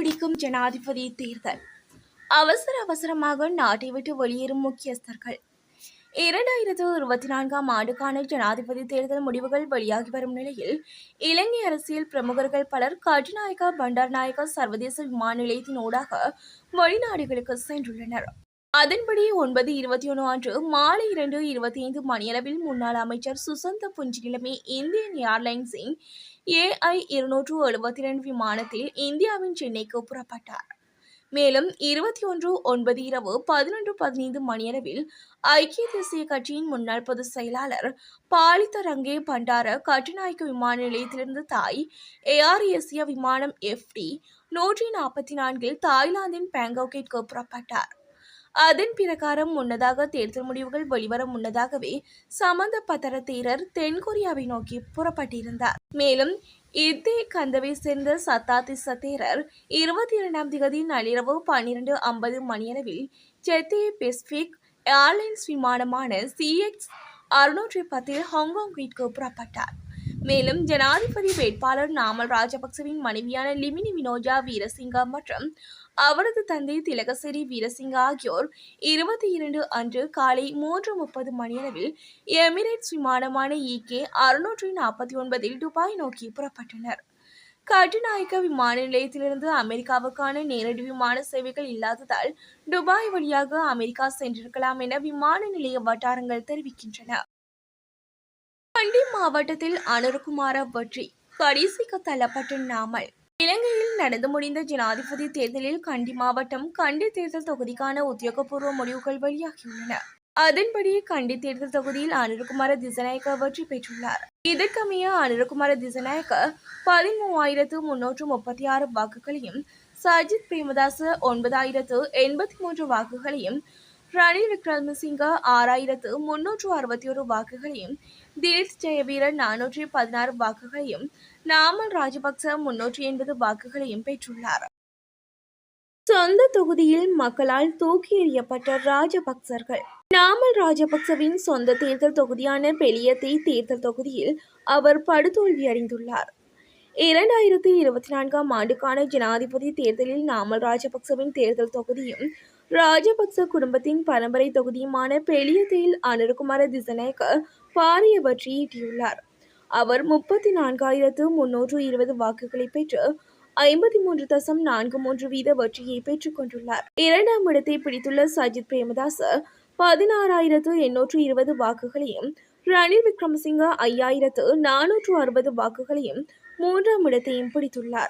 பிடிக்கும் ஜனாதிபதி தேர்தல் அவசர அவசரமாக நாட்டை விட்டு வெளியேறும் முக்கியஸ்தர்கள். இரண்டாயிரத்து இருபத்தி நான்காம் ஆண்டுக்கான ஜனாதிபதி தேர்தல் முடிவுகள் வெளியாகி வரும் நிலையில் இலங்கை அரசியல் பிரமுகர்கள் பலர் கட்டுநாயக்கா பண்டார்நாயக்கா சர்வதேச விமான நிலையத்தின் ஊடாக வெளிநாடுகளுக்கு சென்றுள்ளனர். அதன்படி ஒன்பது இருபத்தி ஒன்று அன்று மாலை இரண்டு இருபத்தி ஐந்து மணியளவில் முன்னாள் அமைச்சர் சுசந்த புஞ்சிநிலமே இந்தியன் ஏர்லைன்ஸின் ஏஐ இருநூற்று எழுபத்தி ரெண்டு விமானத்தில் இந்தியாவின் சென்னைக்கு புறப்பட்டார். மேலும் இருபத்தி ஒன்று ஒன்பது இரவு பதினொன்று பதினைந்து மணியளவில் ஐக்கிய தேசிய கட்சியின் முன்னாள் பொதுச் செயலாளர் பாலித்த ரங்கே பண்டார கட்டுநாயக்க விமான நிலையத்திலிருந்து தாய் ஏஆர் ஏசியா விமானம் எஃப்டி நூற்றி நாற்பத்தி நான்கில் தாய்லாந்தின் பேங்காக்கிற்கு புறப்பட்டார். அதன் பிரகாரம் முன்னதாக தேர்தல் முடிவுகள் வெளிவர முன்னதாகவே சம்பந்தப்பட்ட தேரர் தென்கொரியாவை நோக்கி புறப்பட்டிருந்தார். மேலும் இதே கந்தவை சேர்ந்த சத்தாதிச தேரர் இருபத்தி இரண்டாம் திகதி நள்ளிரவு பன்னிரண்டு ஐம்பது மணியளவில் செத்தே பெசிபிக் ஏர்லைன்ஸ் விமானமான சிஎக்ஸ் அறுநூற்றி பத்தில் ஹாங்காங்கிற்கு புறப்பட்டார். மேலும் ஜனாதிபதி வேட்பாளர் நாமல் ராஜபக்சவின் மனைவியான லிமினி வினோஜா வீரசிங்கா மற்றும் அவரது தந்தை திலகசிறி வீரசிங்கா ஆகியோர் இருபத்தி இரண்டு அன்று காலை மூன்று முப்பது மணியளவில் எமிரேட்ஸ் விமானமான இகே அறுநூற்றி நாற்பத்தி ஒன்பதில் துபாய் நோக்கி புறப்பட்டனர். கட்டுநாயக்க விமான நிலையத்திலிருந்து அமெரிக்காவுக்கான நேரடி விமான சேவைகள் இல்லாததால் துபாய் வழியாக அமெரிக்கா சென்றிருக்கலாம் என விமான நிலைய வட்டாரங்கள் தெரிவிக்கின்றன. கண்டி மாவட்டத்தில் அனுருகுமார வெற்றி. கடைசிக்கு தள்ளப்பட்ட நாமல். இலங்கையில் நடந்து முடிந்த ஜனாதிபதி தேர்தலில் கண்டி மாவட்டம் கண்டி தேர்தல் தொகுதிக்கான உத்தியோகபூர்வ முடிவுகள் வெளியாகியுள்ளன. அதன்படி கண்டி தேர்தல் தொகுதியில் அனுருகுமார திசநாயக்க வெற்றி பெற்றுள்ளார். இதற்கமைய அனுருகுமார திசநாயக்க பதிமூவாயிரத்து முன்னூற்று முப்பத்தி ஆறு வாக்குகளையும் சஜித் பிரேமதாச ஒன்பதாயிரத்து எண்பத்தி மூன்று வாக்குகளையும் ரணில் விக்ரமசிங்க ஆறாயிரத்து முன்னூற்று அறுபத்தி ஒரு வாக்குகளையும் திலீப் ஜெயவீரன் நானூற்றி பதினாறு வாக்குகளையும் நாமல் ராஜபக்ச முன்னூற்றி எண்பது வாக்குகளையும் பெற்றுள்ளார். சொந்த தொகுதியில் மக்களால் தூக்கி எறியப்பட்ட ராஜபக்சர்கள். நாமல் ராஜபக்சவின் சொந்த தேர்தல் தொகுதியான பெலியத்தை தேர்தல் தொகுதியில் அவர் படுதோல்வி அடைந்துள்ளார். இரண்டாயிரத்தி இருபத்தி நான்காம் ஆண்டுக்கான ஜனாதிபதி தேர்தலில் நாமல் ராஜபக்சவின் தேர்தல் தொகுதியும் ராஜபக்ச குடும்பத்தின் பரம்பரை தொகுதியுமான பெலியத்தையில் அனுர்குமார திசநாயக்க பாரிய வெற்றியீட்டியுள்ளார் அவர் முப்பத்தி நான்காயிரத்து முன்னூற்று இருபது வாக்குகளை பெற்று ஐம்பத்தி மூன்று தசம் நான்கு மூன்று வீத வெற்றியை பெற்றுக் கொண்டுள்ளார். இரண்டாம் இடத்தை பிடித்துள்ள சஜித் பிரேமதாஸ் பதினாறாயிரத்து எண்ணூற்று இருபது வாக்குகளையும் ரணில் விக்ரமசிங்க ஐயாயிரத்து நானூற்று அறுபது வாக்குகளையும் மூன்றாம் இடத்தையும் பிடித்துள்ளார்.